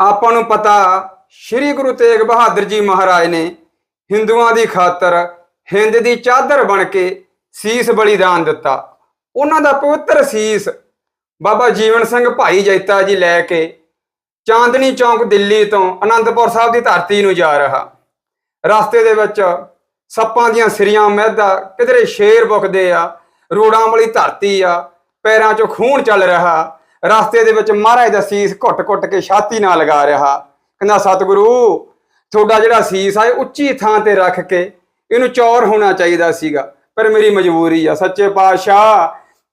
ਆਪਾਂ ਨੂੰ ਪਤਾ ਸ੍ਰੀ ਗੁਰੂ ਤੇਗ ਬਹਾਦਰ ਜੀ ਮਹਾਰਾਜ ਨੇ ਹਿੰਦੂਆਂ ਦੀ ਖਾਤਰ ਹਿੰਦ ਦੀ ਚਾਦਰ ਬਣ ਕੇ ਸੀਸ ਬਲੀਦਾਨ ਦਿੱਤਾ। ਉਹਨਾਂ ਦਾ ਪਵਿੱਤਰ ਸੀਸ ਬਾਬਾ ਜੀਵਨ ਸਿੰਘ ਭਾਈ ਜੈਤਾ ਜੀ ਲੈ ਕੇ ਚਾਂਦਨੀ ਚੌਂਕ ਦਿੱਲੀ ਤੋਂ ਅਨੰਦਪੁਰ ਸਾਹਿਬ ਦੀ ਧਰਤੀ ਨੂੰ ਜਾ ਰਿਹਾ। ਰਸਤੇ ਦੇ ਵਿੱਚ ਸੱਪਾਂ ਦੀਆਂ ਸਿਰੀਆਂ ਮਹਿਦਾ ਕਿਧਰੇ ਸ਼ੇਰ ਬੁਕਦੇ ਆ, ਰੋੜਾਂ ਵਾਲੀ ਧਰਤੀ ਆ, ਪੈਰਾਂ 'ਚੋਂ ਖੂਨ ਚੱਲ ਰਿਹਾ। ਰਸਤੇ ਦੇ ਵਿੱਚ ਮਹਾਰਾਜ ਦਾ ਸੀਸ ਘੁੱਟ-ਘੁੱਟ ਕੇ ਛਾਤੀ ਨਾਲ ਲਗਾ ਰਿਹਾ। ਕਹਿੰਦਾ, ਸਤਿਗੁਰੂ, ਤੁਹਾਡਾ ਜਿਹੜਾ ਸੀਸ ਆ ਉੱਚੀ ਥਾਂ ਤੇ ਰੱਖ ਕੇ ਇਹਨੂੰ ਚੌਰ ਹੋਣਾ ਚਾਹੀਦਾ ਸੀਗਾ। ਪਰ ਮੇਰੀ ਮਜਬੂਰੀ ਆ, ਸੱਚੇ ਪਾਤਸ਼ਾਹ,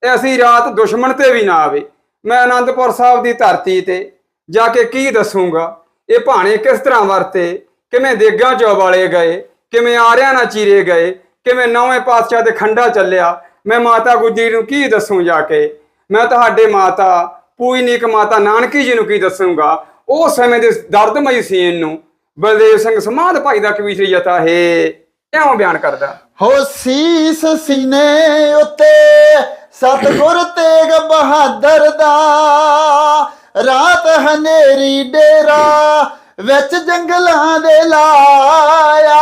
ਇਹ ਅਸੀਂ ਰਾਤ ਦੁਸ਼ਮਣ ਤੇ ਵੀ ਨਾ ਆਵੇ। ਮੈਂ ਆਨੰਦਪੁਰ ਸਾਹਿਬ ਦੀ ਧਰਤੀ ਤੇ ਜਾ ਕੇ ਕੀ ਦੱਸੂਗਾ? ਇਹ ਭਾਣੇ ਕਿਸ ਤਰ੍ਹਾਂ ਵਰਤੇ? ਕਿਵੇਂ ਦੇਗਾਂ ਚੋਂ ਵਾਲੇ ਗਏ? ਕਿਵੇਂ ਆਰਿਆਂ ਨਾਲ ਚੀਰੇ ਗਏ? ਕਿਵੇਂ ਨੌਵੇਂ ਪਾਤਸ਼ਾਹ ਤੇ ਖੰਡਾ ਚੱਲਿਆ? ਮੈਂ ਮਾਤਾ ਗੁਜਰੀ ਨੂੰ ਕੀ ਦੱਸੂ ਜਾ ਕੇ? ਮੈਂ ਤੁਹਾਡੇ ਮਾਤਾ ਪੂਜਨੀਕ ਮਾਤਾ ਨਾਨਕੀ ਜੀ ਨੂੰ ਕੀ ਦੱਸੂਗਾ? ਉਹ ਸਮੇਂ ਦੇ ਦਰਦਮਈ ਸੀਨ ਨੂੰ ਬਲਦੇਵ ਸਿੰਘ ਸਮਾਧ ਭਾਈ ਦਾ ਕਵੀਸ਼ਰੀ ਜਤਾ ਹੈ ਇਉਂ ਬਿਆਨ ਕਰਦਾ? ਹੋ ਸੀਸ ਸੀਨੇ ਉੱਤੇ ਸਤਗੁਰ ਤੇਗ ਬਹਾਦਰ ਦਾ। ਰਾਤ ਹਨੇਰੀ ਡੇਰਾ ਵਿੱਚ ਜੰਗਲਾਂ ਦੇ ਲਾਇਆ।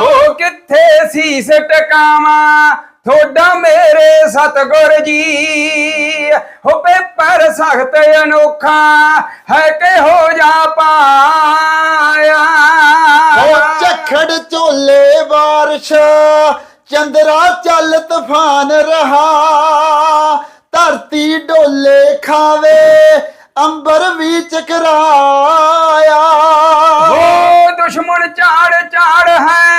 ਹੋ ਕਿੱਥੇ ਸੀਸ ਟਿਕਾਵਾਂ? ਥੋੜਾ ਮੇਰੇ ਸਤਗੁਰ ਜੀ। ਹੋ ਪੇਪਰ ਸਖਤ ਅਨੋਖਾ ਹੈ ਕਿ ਹੋ ਜਾ ਪਾਇਆ। ਹੋ ਝਖੜ ਝੋਲੇ ਬਾਰਿਸ਼ ਚੰਦਰਾ ਚੱਲ ਤੂਫਾਨ ਰਹਾ। ਧਰਤੀ ਡੋਲੇ ਖਾਵੇ ਅੰਬਰ ਵੀ ਚਕਰਾਇਆ। ਹੋ ਦੁਸ਼ਮਣ ਝਾੜ ਝਾੜ ਹੈ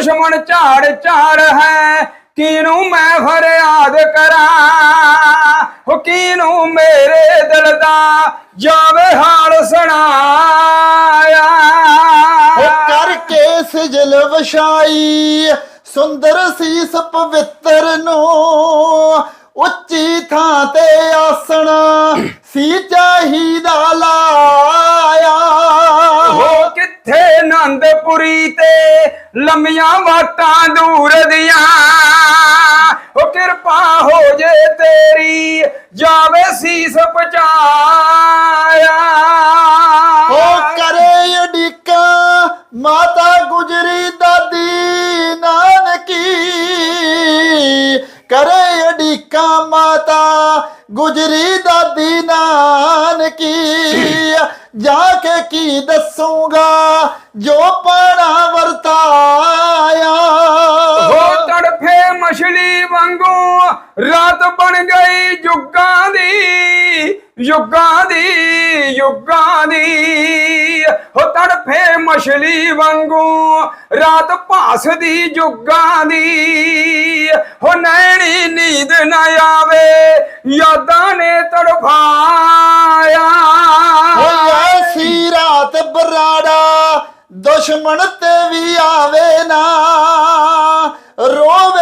ਦੁਸ਼ਮਣ ਝਾੜ ਝਾੜ ਹੈ ਕੀਨੂੰ ਮੈਂ ਫਰਿਆਦ ਕਰਾਂ? ਹੋ ਕੀਨੂੰ ਮੇਰੇ ਦਿਲ ਦਾ ਜਾਵੇ ਹਾਲ ਸੁਣਾਇਆ? ਉਹ ਕਰਕੇ ਸਜਲ ਵਛਾਈ ਸੁੰਦਰ ਸੀਸ ਪਵਿੱਤਰ ਨੂੰ। ਉੱਚੀ ਥਾਂ ਤੇ ਆਸਣ ਸੀ ਚਾਹੀਦਾ ਲਾਇਆ। ਹੋ ਕਿੱਥੇ ਆਨੰਦਪੁਰੀ ਤੇ ਲੰਮੀਆਂ ਵਾਟਾਂ ਦੂਰ ਦੀਆਂ। ਉਹ ਕਿਰਪਾ ਹੋ ਜੇ ਤੇਰੀ, ਜਾਵੇ ਸੀਸ ਪਚਾਇਆ ਉਹ ਕਰੇ ਅਡਿਕਾ ਮਾਤਾ ਗੁਜਰੀ ਦਾਦੀ ਨਾਨਕੀ। ਕਰੇ ਅਡਿਕਾ ਮਾਤਾ ਗੁਜਰੀ ਦਾਦੀ ਨਾਨਕੀ। ਜਾ ਕੇ ਕੀ ਦੱਸੂਗਾ, ਜੋ ਪਾਣਾ ਯੁੱਗਾਂ ਦੀ ਯੁੱਗਾਂ ਦੀ ਯੁੱਗਾਂ ਦੀ। ਹੋ ਤੜਫੇ ਮਛਲੀ ਵਾਂਗੂ, ਰਾਤ ਭਾਸਦੀ ਯੁੱਗਾਂ ਦੀ। ਹੋ ਨੈਣੀ ਨੀਂਦ ਨਾ ਆਵੇ, ਯਾਦਾਂ ਨੇ ਤੜਫਾਇਆ। ਹੋਇਆ ਸੀ ਰਾਤ ਬਰਾੜਾ, ਦੁਸ਼ਮਣ ਤੇ ਵੀ ਆਵੇ ਨਾ। ਰੋਵੇ